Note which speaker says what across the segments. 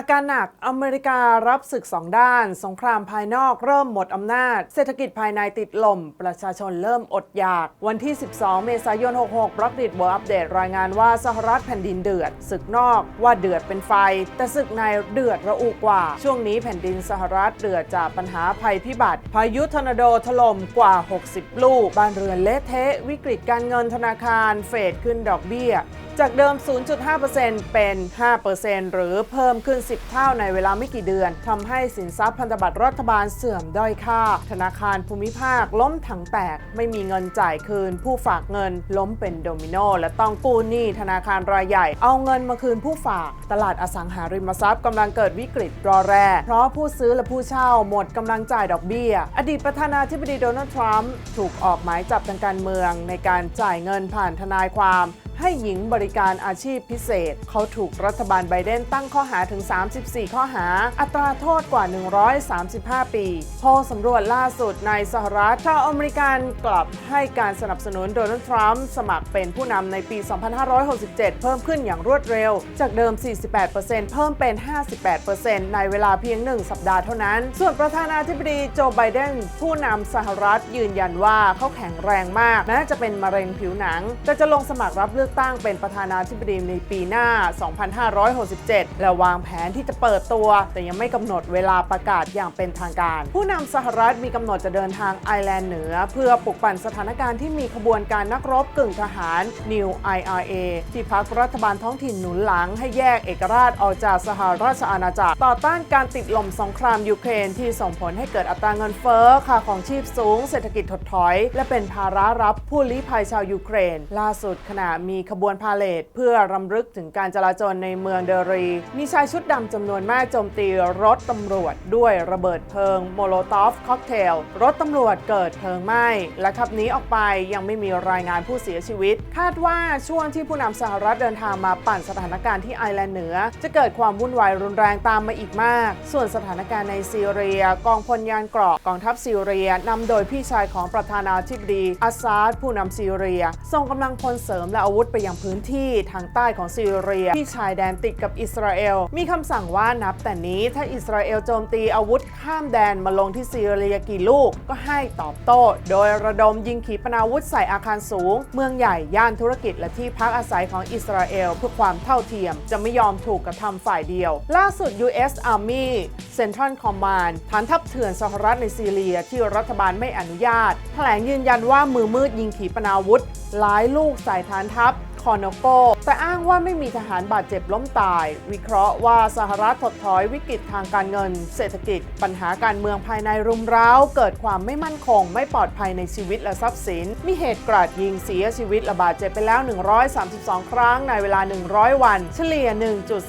Speaker 1: อาการหนักอเมริการับศึกสองด้าน สงครามภายนอกเริ่มหมดอำนาจ เศรษฐกิจภายในติดลม ประชาชนเริ่มอดอยาก วันที่ 12 เมษายน 66บล็อกดิดเวิร์อัปเดตรายงานว่าสหรัฐแผ่นดินเดือด ศึกนอกว่าเดือดเป็นไฟ แต่ศึกในเดือดระอุกว่า ช่วงนี้แผ่นดินสหรัฐเดือดจากปัญหาภัยพิบัติ พายุทอร์นาโดถล่มกว่า 60 ลูก บ้านเรือนเละเทะ วิกฤตการเงินธนาคาร เฟดขึ้นดอกเบี้ย จากเดิม 0.5%เป็น 5%หรือเพิ่มขึ้น 10 เท่าในเวลาไม่กี่เดือน ทำให้สินทรัพย์พันธบัตรรัฐบาลเสื่อมด้อยค่า ธนาคารภูมิภาคล้มถังแตก ไม่มีเงินจ่ายคืน ผู้ฝากเงินล้มเป็นโดมิโน และต้องกู้หนี้ธนาคารรายใหญ่ เอาเงินมาคืนผู้ฝาก ตลาดอสังหาริมทรัพย์กำลังเกิดวิกฤตรอแรเพราะผู้ซื้อและผู้เช่าหมดกำลังจ่ายดอกเบี้ย อดีตประธานาธิบดีโดนัลด์ทรัมป์ถูกออกหมายจับทางการเมืองในการจ่ายเงินผ่านทนายความ ให้หญิงบริการอาชีพพิเศษ เขาถูกรัฐบาลไบเดนตั้งข้อหาถึง 34 ข้อหา อัตราโทษกว่า 135 ปีโพลสำรวจล่าสุดในสหรัฐชาวอเมริกันกลับให้การสนับสนุนโดนัลด์ทรัมป์สมัครเป็นผู้นำในปี 2567 เพิ่มขึ้นอย่างรวดเร็ว จากเดิม 48%เพิ่มเป็น 58%ในเวลาเพียง 1 สัปดาห์เท่านั้น ส่วนประธานาธิบดีโจไบเดนผู้นำสหรัฐยืนยันว่าเขาแข็งแรงมากแม้จะเป็นมะเร็งผิวหนัง แต่จะลงสมัครรับเลือกตั้งเป็นประธานาธิบดีในปีหน้า 2567 และวางแผนที่จะเปิดตัว แต่ยังไม่กำหนดเวลาประกาศอย่างเป็นทางการ ผู้นำสหรัฐมีกำหนดจะเดินทางไอร์แลนด์เหนือ เพื่อปลุกปั่นสถานการณ์ที่มีขบวนการนักรบกึ่งทหาร New IRA ที่พักรัฐบาลท้องถิ่นหนุนหลังให้แยกเอกราชออกจากสหราชอาณาจักร ต่อต้านการติดลมสงครามยูเครนที่ส่งผลให้เกิดอัตราเงินเฟ้อค่าของชีพสูง เศรษฐกิจถดถอย และเป็นภาระรับผู้ลี้ภัยชาวยูเครน ล่าสุดขณะมีขบวนพาเลทเพื่อรำลึกถึงการจลาจลในเมืองเดรี มีชายชุดดำจำนวนมากโจมตีรถตำรวจ ด้วยระเบิดเพลิงโมโลตอฟค็อกเทล รถตำรวจเกิดเพลิงไหม้ และขับหนีออกไปยังไม่มีรายงานผู้เสียชีวิต คาดว่าช่วงที่ผู้นำสหรัฐเดินทางมาปั่นสถานการณ์ที่ไอร์แลนด์เหนือ จะเกิดความวุ่นวายรุนแรงตามมาอีกมาก ส่วนสถานการณ์ในซีเรีย กองพลยานเกราะกองทัพซีเรียนำโดยพี่ชายของประธานาธิบดีอาซาดผู้นำซีเรียส่งกำลังพลเสริมและอาวุธไปยังพื้นที่ทางใต้ของซีเรีย ที่ชายแดนติดกับอิสราเอล มีคำสั่งว่านับแต่นี้ถ้าอิสราเอลโจมตีอาวุธข้ามแดนมาลงที่ซีเรียกี่ลูกก็ให้ตอบโต้ โดยระดมยิงขีปนาวุธใส่อาคารสูง เมืองใหญ่ย่านธุรกิจและที่พักอาศัยของอิสราเอลเพื่อความเท่าเทียม จะไม่ยอมถูกกระทำฝ่ายเดียว ล่าสุด U.S. Army Central Command ฐานทัพเถื่อนสหรัฐในซีเรียที่รัฐบาลไม่อนุญาต แถลงยืนยันว่ามือมืดยิงขีปนาวุธหลายลูกใส่ฐานทัพ อนโก แต่อ้างว่าไม่มีทหารบาดเจ็บล้มตาย วิเคราะห์ว่าสหรัฐถดถอยวิกฤตทางการเงิน เศรษฐกิจ ปัญหาการเมืองภายในรุมเร้า เกิดความไม่มั่นคง ไม่ปลอดภัยในชีวิตและทรัพย์สิน มีเหตุกราดยิงเสียชีวิตระบาดเจ็บไปแล้ว 132 ครั้งในเวลา 100 วัน เฉลี่ย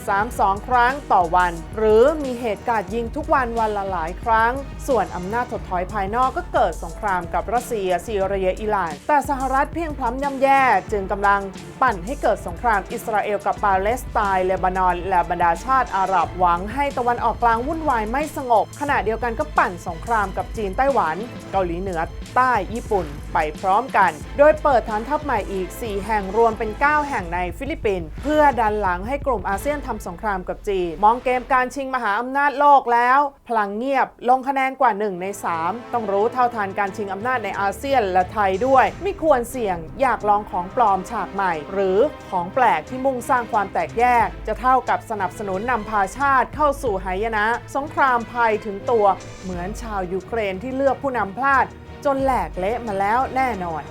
Speaker 1: 1.32 ครั้งต่อวัน หรือมีเหตุกราดยิงทุกวันวันละหลายครั้ง ส่วนอำนาจถดถอยภายนอกก็เกิดสงครามกับรัสเซียซีเรียอิหร่าน แต่สหรัฐเพียงพล้ำย่ำแย่จึงกำลังปันให้เกิดสงครามอิสราเอลกับปาเลสไตน์เลบานอน และบรรดาชาติอาหรับหวังให้ตะวันออกกลางวุ่นวายไม่สงบ ขณะเดียวกันก็ปั่นสงครามกับจีนไต้หวัน เกาหลีเหนือ ใต้ญี่ปุ่น ไปพร้อมกัน โดยเปิดฐานทัพใหม่อีก 4 แห่งรวมเป็น 9 แห่งในฟิลิปปินส์เพื่อดันหลังให้กลุ่มอาเซียนทำสงครามกับจีน มองเกมการชิงมหาอำนาจโลกแล้ว พลังเงียบลงคะแนนกว่า 1 ใน 3 ต้องรู้เท่าทันการชิงอำนาจในอาเซียนและไทยด้วย ไม่ควรเสี่ยงอยากลองของปลอมฉากใหม่หรือของแปลกที่มุ่งสร้างความแตกแยก จะเท่ากับสนับสนุนนำพาชาติเข้าสู่หายนะ สงครามภัยถึงตัวเหมือนชาวยูเครนที่เลือกผู้นำพลาด จนแหลกเละมาแล้วแน่นอน